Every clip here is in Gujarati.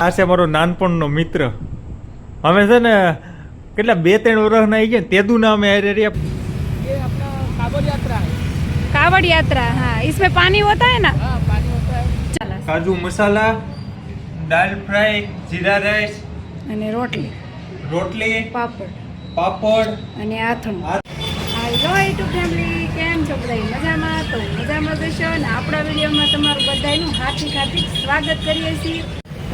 આ છે મારો નાનપણનો મિત્ર અમે છે ને કેટલા બે ત્રણ વર્ષના આવી ગયા તેદુ ના અમે હારે રહ્યા ये अपना काबल यात्रा है कावड़ यात्रा हाँ इसमें पानी होता है ना हाँ पानी होता है चला કાજુ મસાલા દાલ ફ્રાય જીરા રાઈસ અને રોટલી રોટલી પાપડ પાપડ અને આથણું આ- હાલો યુટ્યુબ ફેમિલી કેમ છો બધા મજામાં તો મજામાં જશો અને આપણા વિડીયોમાં તમારું બધાનું હાર્દિક હાર્દિક સ્વાગત કરીએ છીએ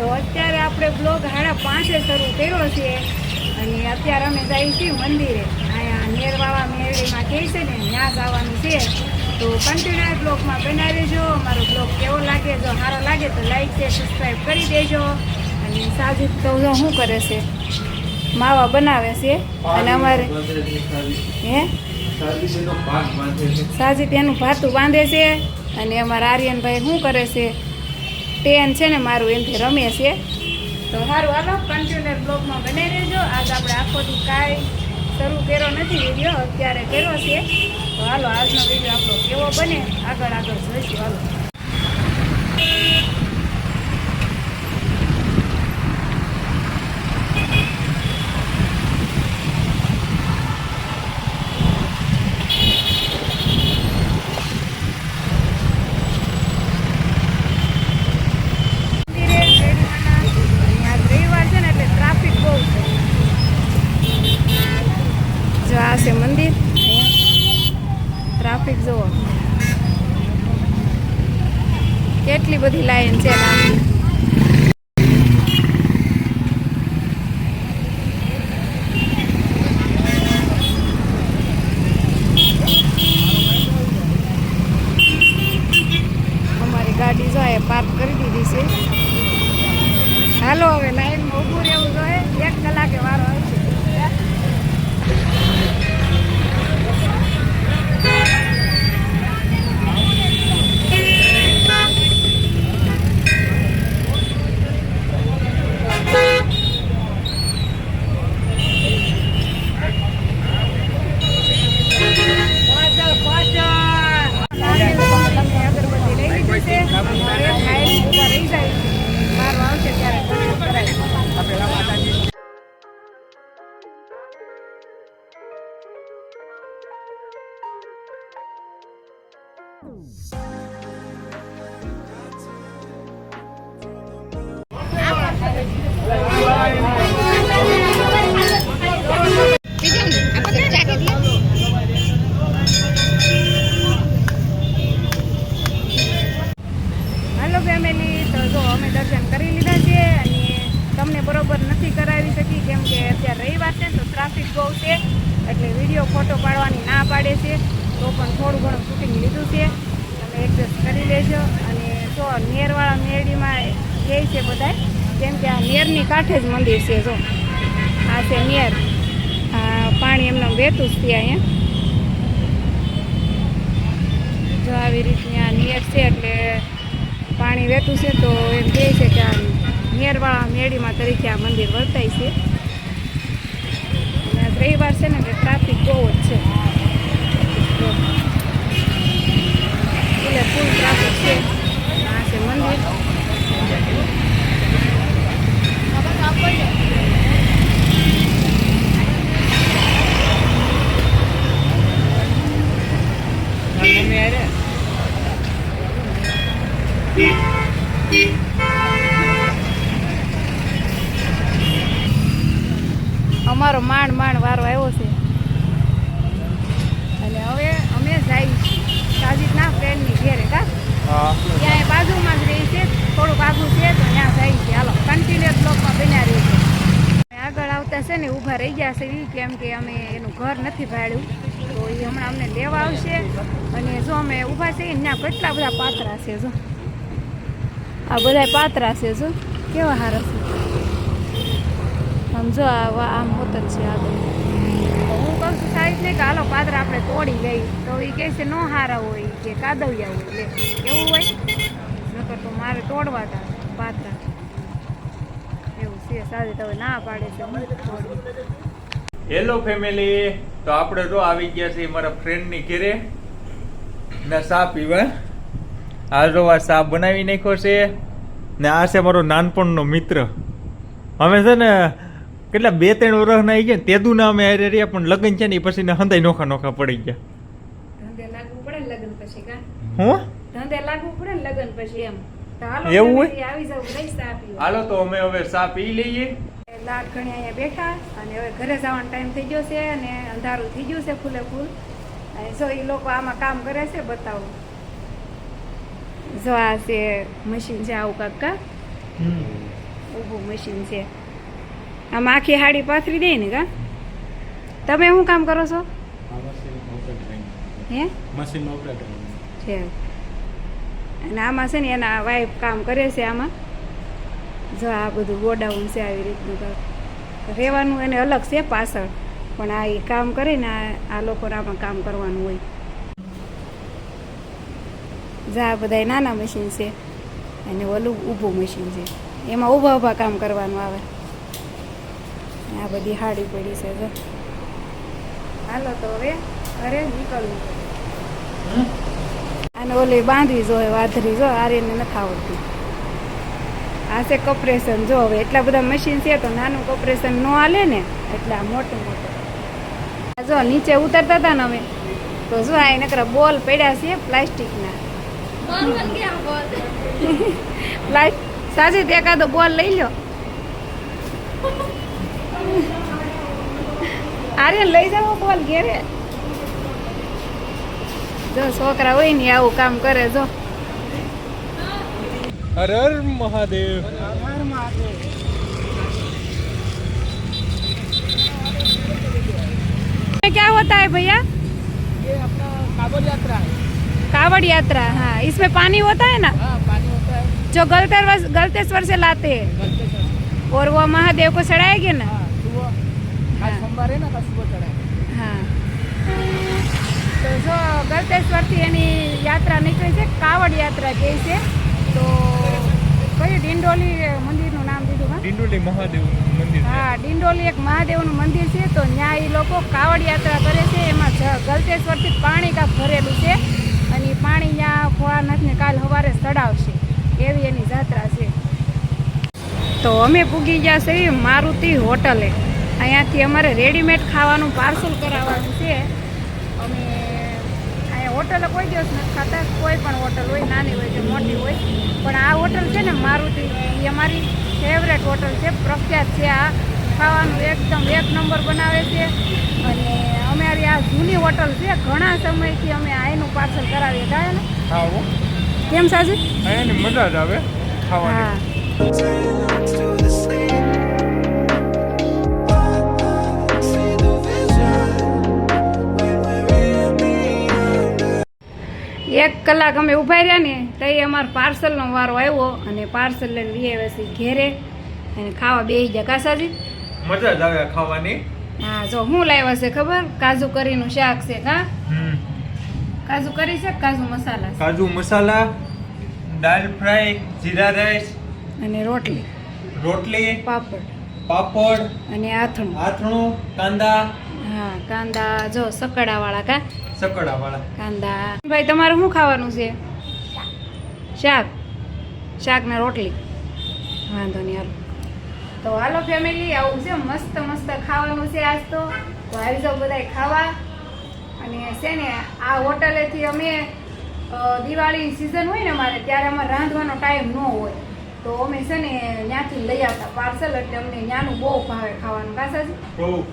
તો અત્યારે આપણે બ્લોગ હાડા પાંચે શરૂ કર્યો છે અને અત્યારે અમે જઈએ છીએ મંદિરે. અહીંયા નેરવાળા મેરડીમાં કહે છે ને ત્યાં જવાનું છે. તો કન્ટિન્યુ બ્લોગમાં બનાવી દેજો. અમારો બ્લોગ કેવો લાગે જો સારો લાગે તો લાઈક છે સબસ્ક્રાઈબ કરી દેજો. અને સાજુદ તો શું કરે છે? માવા બનાવે છે. અને અમારે હે? સાજી ત્યાંનું ભાતું બાંધે છે. અને અમારા આર્યનભાઈ શું કરે છે? ટેન છે ને મારું એમથી રમે છે તો સારું હાલો કન્ટિન્યુઅર બ્લોગમાં બને રહેજો. આજ આપણે આખો દી કાંઈ શરૂ કર્યો નથી વીડિયો અત્યારે કર્યો છે. તો હાલો, આજનો વીડિયો આપણો કેવો બને? આગળ આગળ જોઈશું, હાલો મંદિરે શેરડીમાંના અહીંયા રવિવાર છે ને એટલે ટ્રાફિક બહુ છે જો આ છે મંદિર અહીંયા ટ્રાફિક જુઓ કેટલી બધી લાઈન છે ટ્રાફિક બહુ છે એટલે વીડિયો ફોટો પાડવાની ના પાડે છે. તો પણ થોડું ઘણું શૂટિંગ લીધું છે. તમે એડજસ્ટ કરી લેજો. અને જો નેરવાળા મેરડીમાં કહે છે બધા કેમ કે આ નેરની કાંઠે જ મંદિર છે, જો. આ છે નેર પાણી એમને વહેતું જ ત્યાં અહીંયા. જો આવી રીતની આ નિયર છે એટલે પાણી વહેતું છે, તો એમ કહે છે કે આ નિયરવાળા મેળીમાં તરીકે આ મંદિર વર્તાય છે. અને રવિવાર છે ને એટલે ટ્રાફિક બહુ જ છે. જો. એટલે ફૂલ ટ્રાફિક છે આ છે મંદિર ઊભા રહી ગયા છે કેમ કે અમે એનું ઘર નથી ભાડ્યું. તો એ હમણાં અમને લેવા આવશે અને જો અમે ઊભા છીએ, ત્યાં કેટલા બધા પાત્રા છે જો. આ બધા પાત્રા છે જો. કેવા સારા છે. આમ જો આમ હોતન છે આગળ હું કહું છું સાહેબ ને કે હાલો પાત્ર આપણે તોડી લઈ તો એ કહે છે, નો હારા હોય કે કાદવિયા હોય એટલે એવું હોય? નકર તો મારે તોડવા હતા પાત્રા. એવું છે સારી તો ના પાડે છે. હેલો ફેમિલી તો આપણે જો આવી ગયા છીએ મારા ફ્રેન્ડની ઘેરે. ને સા પીવા. આ જો આ ચા બનાવી નાખ્યો છે. ને આ છે મારો નાનપણનો મિત્ર. અમે છે ને કેટલા બે ત્રણ વર્ષના આવી ગયા ને તેદું ના અમે હારે રહ્યા પણ લગ્ન છે ને એ પછી ને હંધાઈ નોખા નોખા પડી ગયા. ધંધે લાગવું પડે ને લગ્ન પછી કા? હું? ધંધે લાગવું પડે લગ્ન પછી એમ. તો એવું હોય? હાલો તો અમે હવે ચા પી લઈએ. લાટ ઘણી અહીંયા બેઠા અને હવે ઘરે જવાનો ટાઈમ થઈ ગયો છે અને અંધારું થઈ ગયું છે ફૂલે ફૂલ. અને જો એ લોકો આમાં કામ કરે છે બતાવો. જો આ છે મશીન છે આવું કાકા ઊભું મશીન છે. આમ આખી હાડી પાથરી દે ને કા? તમે શું કામ કરો છો? હે? મશીન ઓપરેટર છે. અને આમાં છે ને એના વાઈફ કામ કરે છે આમાં. જો આ બધું ગોડાઉન છે આવી રીતનું રહેવાનું એને અલગ છે પાછળ. પણ આ એ કામ કરીને આ આ લોકોને આમાં કામ કરવાનું હોય. જો બધા નાના મશીન છે અને ઓલું ઊભું મશીન છે. એમાં ઊભા ઊભા કામ કરવાનું આવે. આ બધી હાડી પડી છે હાલો તો હવે ઘરે નીકળવું. અને ઓલી બાંધવી જો વાધરી જો આર્યને નથી આવડતી. આ છે કપરેશન જો હવે એટલા બધા મશીન છે તો નાનું કપરેશન ન હાલે ને એટલે આ મોટું મોટું. જો નીચે ઉતરતા હતા ને અમે તો જો આ નકરા બોલ પડ્યા છે પ્લાસ્ટિકના. પ્લાસ્ટ સાજી ત્યાં એકાદો બોલ લઈ લો આરે લઈ જાઓ બોલ ઘેરે. જો છોકરા હોય ને આવું કામ કરે જો હર હર મહાદેવ क्या होता है भैया ये अपना काबल यात्रा है कावड़ यात्रा हाँ इसमें पानी होता है ना हाँ पानी होता है जो गलतेश्वर गलतेश्वर से लाते हैं गलते से और वो महादेव को चढ़ाएंगे ना हाँ सुबह आज हाँ। सोमवार है ना कल सुबह चढ़ाए ગલતેશ્વરથી એની યાત્રા નીકળી છે કાવડ યાત્રા કહે છે. તો કયું ડિંડોલી મંદિરનું નામ દીધું હા? ડિંડોલી મહાદેવ મંદિર હા ડિંડોલી એક મહાદેવનું મંદિર છે તો ત્યાં એ લોકો કાવડ યાત્રા કરે છે એમાં ગલતેશ્વરથી પાણી કાંક ભરેલું છે અને પાણી ત્યાં ખોવાનાથને કાલ સવારે ચડાવશે. એવી એની જાત્રા છે. તો અમે પૂગી ગયા છે મારુતિ હોટલે. અહીંયાથી અમારે રેડીમેડ ખાવાનું પાર્સલ કરાવવાનું છે. હોટલે કોઈ દિવસ નથી ખાતા કોઈ પણ હોટલ હોય નાની હોય કે મોટી હોય. પણ આ હોટલ છે ને મારુતિ એ અમારી ફેવરેટ હોટલ છે પ્રખ્યાત છે આ. ખાવાનું એકદમ એક નંબર બનાવે છે. અને અમારી આ જૂની હોટલ છે ઘણા સમયથી અમે આનું પાર્સલ કરાવીએ થાય ને કેમ સાજી મજા જ આવે ખાવાની. એક કલાક અમે ઊભા રહ્યા ને તો અમારો પાર્સલનો વારો આવ્યો અને પાર્સલ લઈને વી આવ્યા છીએ ઘેરે અને ખાવા બેસી ગયા. કાસાજી મજા જ આવે ખાવાની. હા જો હું લાવ્યા છે ખબર? કાજુ કરીનું શાક છે કા? હમ. કાજુ કરી છે કાજુ મસાલા કાજુ મસાલા દાલ ફ્રાય જીરા રાઈસ અને રોટલી. રોટલી પાપડ. પાપડ અને આથણું. આથણું કાંદા હા કાંદા જો સકડાવાળા કા? સકડાવાળા. કાંદા. ભાઈ તમારે શું ખાવાનું છે? શાક. શાક ને રોટલી. વાંધો નહીં હાલો. તો હાલો ફેમિલી આવું છે મસ્ત મસ્ત ખાવાનું છે આજ તો. તો આવી જાઓ બધાય ખાવા. અને છે ને આ હોટલેથી અમે દિવાળી સિઝન હોય ને અમારે ત્યારે અમારે રાંધવાનો ટાઈમ ન હોય. તો અમે છે ને ત્યાંથી લઈ આવતા પાર્સલ એટલે અમને ત્યાંનું બહુ ભાવે ખાવાનું. કાસાજી બહુ.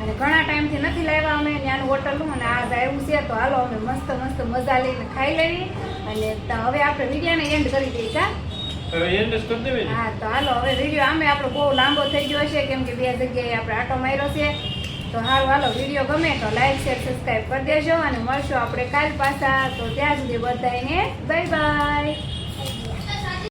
અને ઘણા ટાઈમથી નથી લાવ્યા અમે ત્યાંનું હોટલનું અને આજ આવ્યું છે તો હાલો અમે મસ્ત મસ્ત મજા લઈને ખાઈ લેવી. અને હવે આપણે વિડીયોને એન્ડ કરી દઈએ કા હવે એન્ડ કરી દેવી હા તો હાલો હવે વીડિયો આમે આપણો બહુ લાંબો થઈ ગયો છે કેમ કે બે જગ્યાએ આપણે આટો માર્યો છે. તો હારું હાલો વીડિયો ગમે તો લાઈક શેર સબસ્ક્રાઈબ કરી દેજો અને મળશું આપણે કાલ પાછા. તો ત્યાં સુધી બધાને બાય બાય